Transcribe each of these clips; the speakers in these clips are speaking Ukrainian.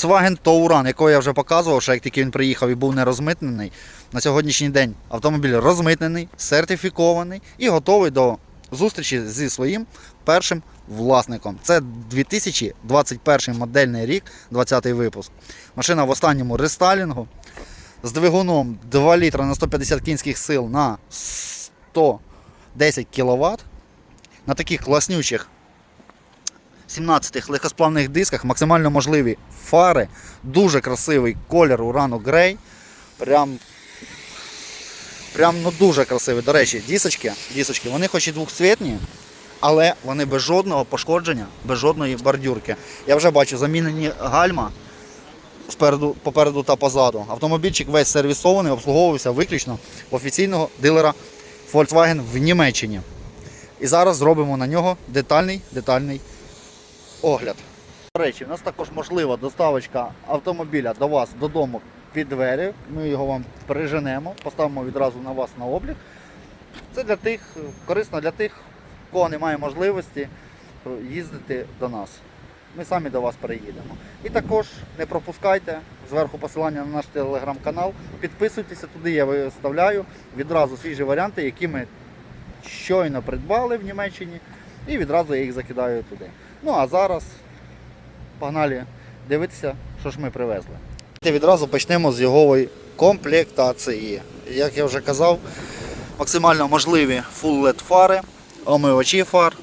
Volkswagen Touran, якого я вже показував, що як тільки він приїхав і був не розмитнений, на сьогоднішній день автомобіль розмитнений, сертифікований і готовий до зустрічі зі своїм першим власником. Це 2021 модельний рік, 20-й випуск. Машина в останньому рестайлінгу з двигуном 2 літра на 150 кінських сил на 110 кВт. На таких класнючих 17 легкосплавних дисках максимально можливі фари, дуже красивий колір урану грей. Прям, прям ну, дуже красивий. До речі, дісочки, дісочки, вони хоч і двохцвітні, але вони без жодного пошкодження, без жодної бордюрки. Я вже бачу замінені гальма спереду, попереду та позаду. Автомобільчик весь сервісований, обслуговувався виключно в офіційного дилера Volkswagen в Німеччині. І зараз зробимо на нього детальний, детальний огляд. До речі, у нас також можлива доставочка автомобіля до вас додому під двері. Ми його вам переженемо, поставимо відразу на вас на облік. Це для тих, корисно для тих, у кого немає можливості їздити до нас. Ми самі до вас переїдемо. І також не пропускайте зверху посилання на наш телеграм-канал. Підписуйтеся туди, я виставляю відразу свіжі варіанти, які ми щойно придбали в Німеччині, і відразу я їх закидаю туди. Ну а зараз погнали дивитися, що ж ми привезли. Відразу почнемо з його комплектації. Як я вже казав, максимально можливі full LED фари, омивачі фар,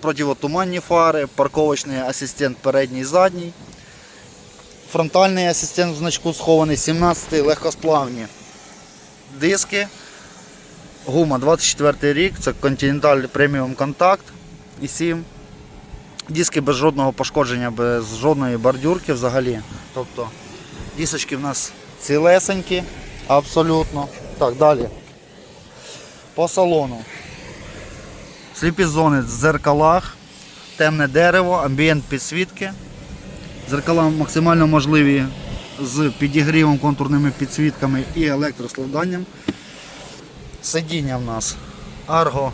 противотуманні фари, парковочний асистент передній і задній. Фронтальний асистент в значку схований 17 легкосплавні диски. Гума 24 рік, це Continental Premium Contact і 7. Диски без жодного пошкодження, без жодної бордюрки взагалі. Тобто дісочки в нас цілесенькі, абсолютно. Так, далі. По салону. Сліпі зони в зеркалах, темне дерево, амбієнт підсвітки. Зеркала максимально можливі з підігрівом, контурними підсвітками і електроскладанням. Сидіння в нас Argo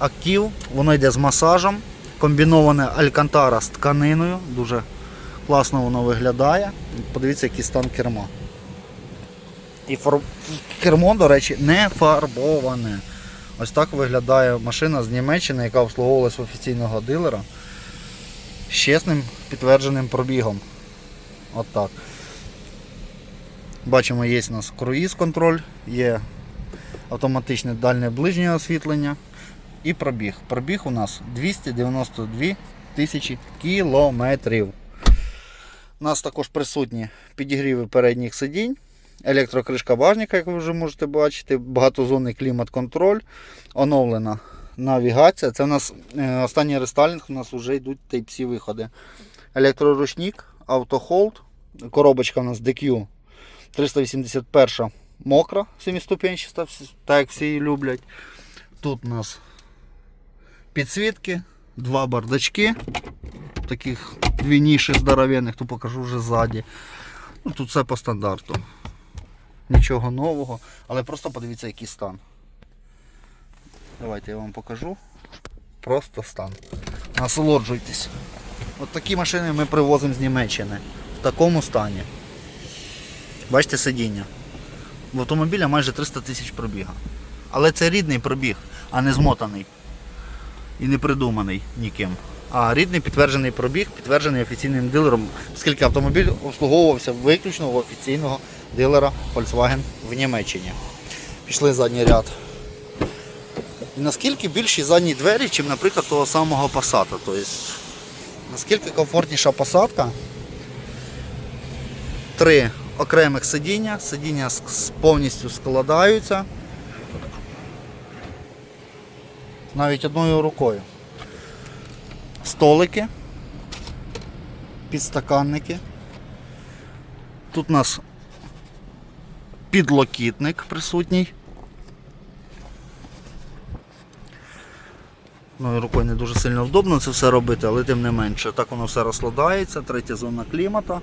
Active, воно йде з масажем. Комбіноване алькантара з тканиною. Дуже класно воно виглядає. Подивіться, який стан керма. І фар... кермо, до речі, не фарбоване. Ось так виглядає машина з Німеччини, яка обслуговувалась офіційного дилера з чесним підтвердженим пробігом. От так. Бачимо, є у нас круїз контроль, є автоматичне дальнє ближнє освітлення і пробіг. Пробіг у нас 292 тисячі кілометрів. У нас також присутні підігріви передніх сидінь, електрокришка багажника, як ви вже можете бачити, багатозонний клімат-контроль, оновлена навігація. Це у нас е, останній рестайлінг, у нас вже йдуть Type-C виходи. Електроручник, автохолд, коробочка у нас DQ 381 мокра, 7-ступенчаста, так як всі її люблять. Тут у нас підсвітки, два бардачки, таких дві ніші здоровенних, то покажу вже ззаді. Ну, тут все по стандарту. Нічого нового, але просто подивіться, який стан. Давайте я вам покажу. Просто стан. Насолоджуйтесь. От такі машини ми привозимо з Німеччини. В такому стані. Бачите сидіння. В автомобіля майже 300 тисяч пробіга. Але це рідний пробіг, а не змотаний. І не придуманий ніким. А рідний підтверджений пробіг, підтверджений офіційним дилером, оскільки автомобіль обслуговувався виключно в офіційного дилера Volkswagen в Німеччині. Пішли задній ряд. І наскільки більші задні двері, ніж, наприклад, того самого Passat. Тобто, наскільки комфортніша посадка. Три окремих сидіння, сидіння повністю складаються. Навіть одною рукою. Столики, підстаканники. Тут у нас підлокітник присутній. Ну, рукою не дуже сильно вдобно це все робити, але тим не менше. Так воно все розкладається, третя зона клімата.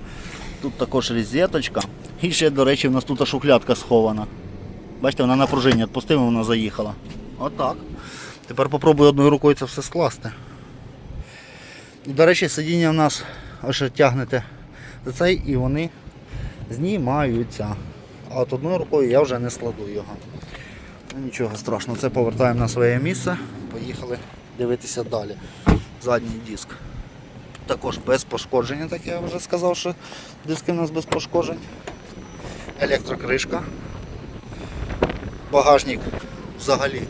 Тут також розеточка. І ще, до речі, в нас тут шухлядка схована. Бачите, вона на пружині відпустила, вона заїхала. Отак. Тепер попробую одною рукою це все скласти. До речі, сидіння в нас аж тягнете за цей і вони знімаються. А от одною рукою я вже не складу його. Ну, нічого страшного, це повертаємо на своє місце. Поїхали дивитися далі. Задній диск. Також без пошкодження, так я вже сказав, що диски у нас без пошкоджень. Електрокришка. Багажник взагалі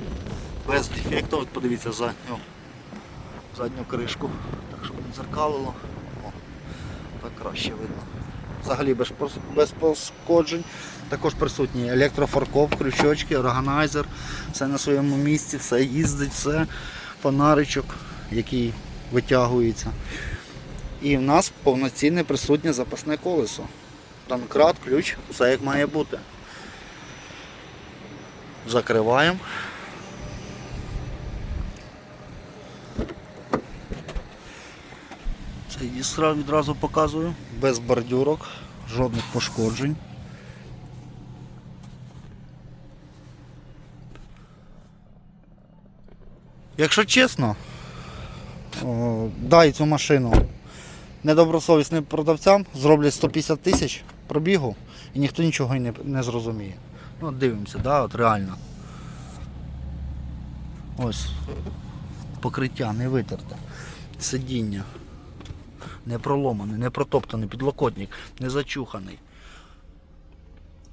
без дефектів. Подивіться задню, задню кришку. Так, щоб не дзеркалило. О, так краще видно. Взагалі без, без пошкоджень. Також присутній електрофаркоп, крючочки, органайзер, все на своєму місці, все їздить, все, фонаричок, який витягується. І в нас повноцінне присутнє запасне колесо. Танкрат, ключ, все як має бути. Закриваємо. Диск відразу показую. Без бордюрок, жодних пошкоджень. Якщо чесно, дай цю машину недобросовісним продавцям зроблять 150 тисяч пробігу і ніхто нічого не, не зрозуміє. Ну, дивимося, да, от реально. Ось. Покриття не витерте. Сидіння. Не проломаний, не протоптаний, підлокотник, не зачуханий.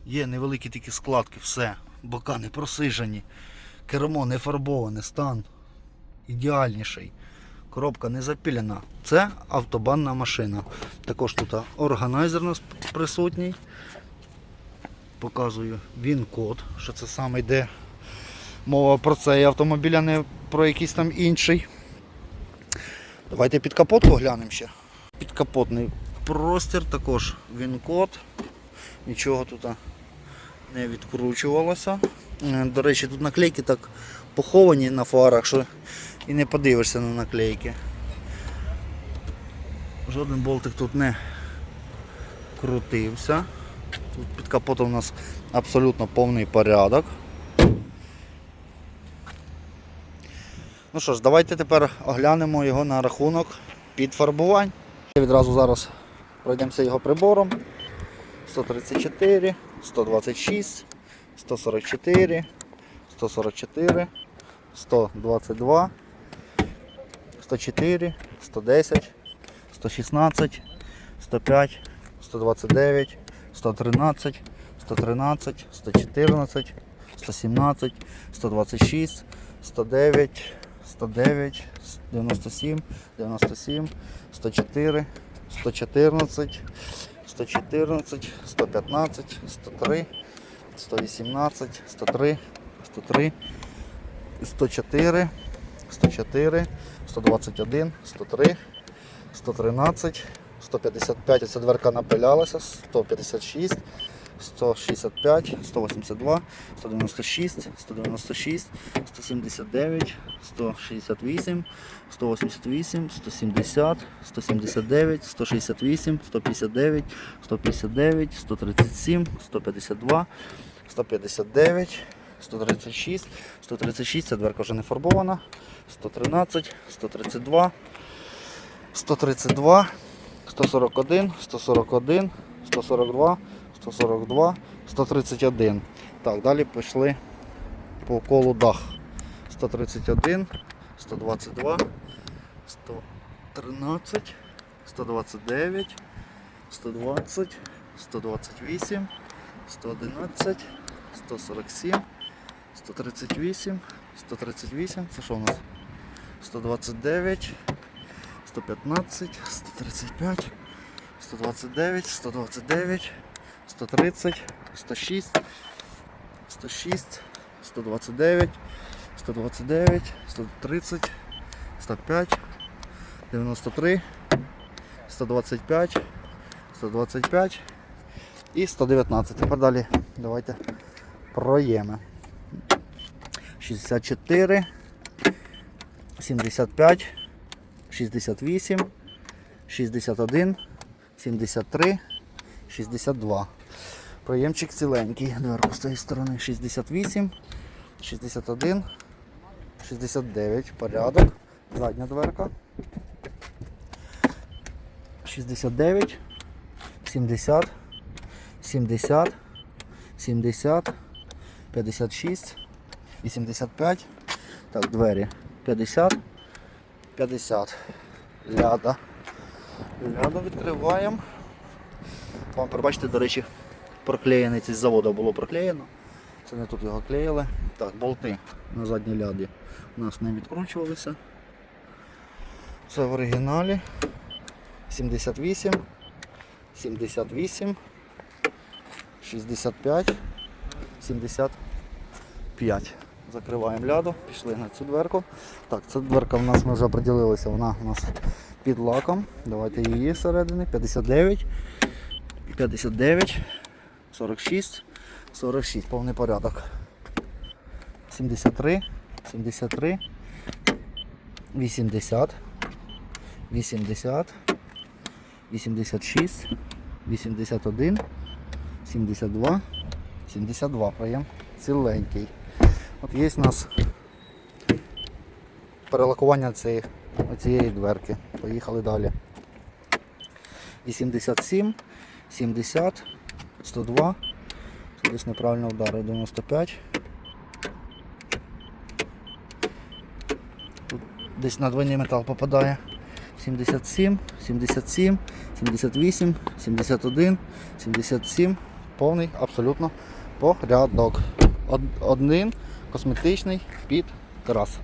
Є невеликі такі складки, все. Бока не просижені. Кермо не фарбоване, стан ідеальніший. Коробка не запілена. Це автобанна машина. Також тут органайзер у нас присутній. Показую він код, що це саме йде мова про цей автомобіль, а не про якийсь там інший. Давайте під капотку глянемо ще. Підкапотний простір, також він код. Нічого тут не відкручувалося. Е, До речі, тут наклейки так поховані на фарах, що і не подивишся на наклейки. Жоден болтик тут не крутився. Тут під капотом у нас абсолютно повний порядок. Ну що ж, давайте тепер оглянемо його на рахунок підфарбувань. Відразу зараз пройдемося його прибором. 134, 126, 144, 144, 122, 104, 110, 116, 105, 129, 113, 113, 114, 117, 126, 109, 109, 97, 97, 104, 114, 114, 115, 103, 118, 103, 103, 104, 104, 121, 103, 113, 155, оця дверка напилялася, 156, 165, 182, 196, 196, 179, 168, 188, 170, 179, 168, 159, 159, 137, 152, 159, 136, 136, ця дверка вже не фарбована, 113, 132, 132, 141, 141, 142, 142, 131. Так, далі пішли по колу дах. 131, 122, 113, 129, 120, 128, 111, 147, 138, 138, це що у нас? 129, 115, 135, 129, 129, 130, 106, 106, 129, 129, 130, 105, 93, 125, 125 і 119. Тепер далі давайте проємо. 64, 75, 68, 61, 73, 62. Проємчик ціленький. Дверку з цієї сторони 68, 61, 69. Порядок. Задня дверка. 69, 70, 70, 70, 56, 85. Так, двері 50, 50. Ляда. Ляду відкриваємо. Вам пробачте, до речі, проклеєний цей з заводу було проклеєно. Це не тут його клеїли. Так, болти на задній ляді у нас не відкручувалися. Це в оригіналі. 78, 78, 65, 75. Закриваємо ляду, пішли на цю дверку. Так, ця дверка в нас ми вже приділилися, вона у нас під лаком. Давайте її всередини. 59, 59, 46, 46, повний порядок. 73, 73, 80, 80, 86, 81, 72, 72 проєм. Ціленький. От є у нас перелакування цієї, цієї дверки. Поїхали далі. 87, 70, 102, це десь неправильно вдарив, 95. Тут десь на двойний метал попадає. 77, 77, 78, 71, 77. Повний абсолютно порядок. Од- Один косметичний під крас.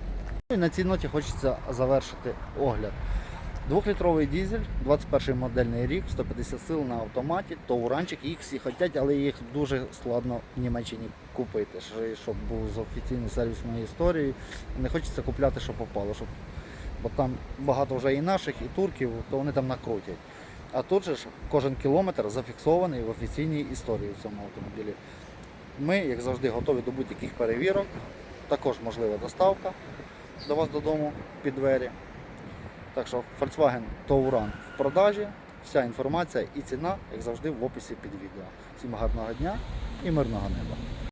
Ну І на цій ноті хочеться завершити огляд. Двохлітровий дізель, 21 модельний рік, 150 сил на автоматі, то уранчик, їх всі хочуть, але їх дуже складно в Німеччині купити, щоб був з офіційною сервісною історією. Не хочеться купляти, що попало, щоб, бо там багато вже і наших, і турків, то вони там накрутять. А тут же ж кожен кілометр зафіксований в офіційній історії в цьому автомобілі. Ми, як завжди, готові до будь-яких перевірок. Також можлива доставка до вас додому під двері. Так що Volkswagen Touran в продажі. Вся інформація і ціна, як завжди, в описі під відео. Всім гарного дня і мирного неба.